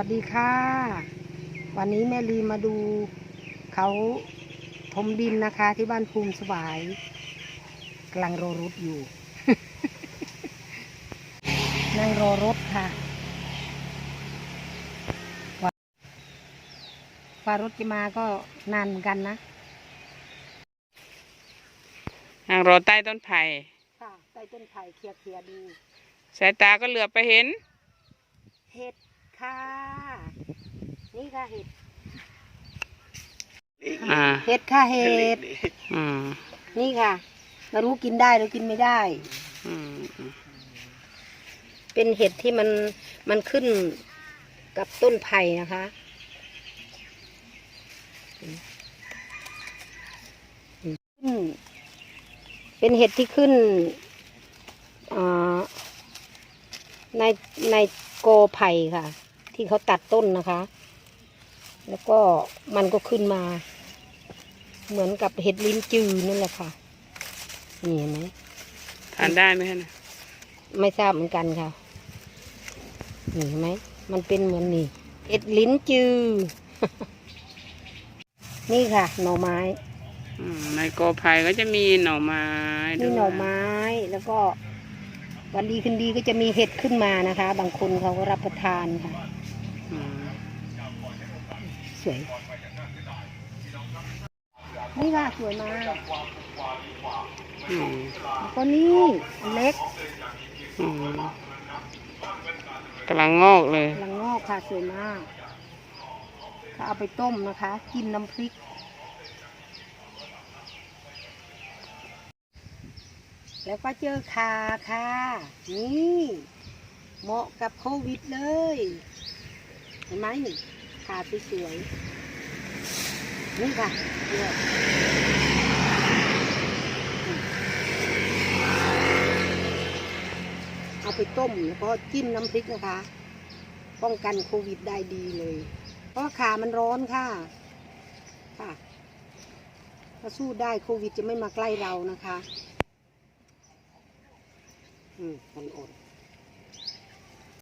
วัสดีค่ะ วันนี้แม่ลีมาดูเขาถมดินนะคะ ที่บ้านภูมิสวายกำลังรอรถอยู่ นั่งรอรถค่ะกว่ากว่ารถจะมาก็นานเหมือนกันนะ นั่งรอใต้ต้นไผ่ค่ะ ใต้ต้นไผ่เคลียร์เคลียร์ๆดู สายตาก็เหลือบไปเห็น เห็ด ค่ะ นี่ค่ะเห็ดอ่าเห็ดค่ะเห็ดอืมนี่ค่ะไม่รู้กินได้หรือกินไม่ได้ อืมอืมเป็นเห็ดที่มันมันขึ้นกับต้นไผ่นะคะ ขึ้น เป็นเห็ดที่ขึ้นอ่าในในโกไผ่ค่ะ ที่เขาตัดต้นนะคะ แล้วก็มันก็ขึ้นมา เหมือนกับเห็ดลิ้นจือนั่นแหละค่ะ นี่เห็นไหมทานได้ไหมฮะน่ะไม่ทราบเหมือนกันค่ะนี่เห็นไหมมันเป็นเหมือนนี่เอ็ดลิ้นจือ นี่ค่ะ หน่อไม้อืมในโกไผ่ก็จะมีหน่อไม้ด้นี่วยหน่อไม้แล้วก็วันดีคืนดีก็จะมีเห็ดขึ้นมานะคะ บางคนเขาก็รับประทานค่ะอืม สวย นี่ค่ะสวยมากอืมแล้วก็นี่อันเล็กอืมกำลังงอกเลยลังงอกค่ะสวยมากถ้าเอาไปต้มนะคะ กินน้ำพริกแล้วก็เจอคาค่ะ นี่ เหมาะกับโควิดเลย เห็นไหมนี่ขาสวยๆนี่ค่ะเดี๋ยวเอาไปต้มแล้วก็จิ้มน้ำพริกนะคะ ป้องกันโควิดได้ดีเลย เพราะว่าขามันร้อนค่ะ ค่ะ ถ้าสู้ได้โควิดจะไม่มาใกล้เรานะคะ อืมมันอด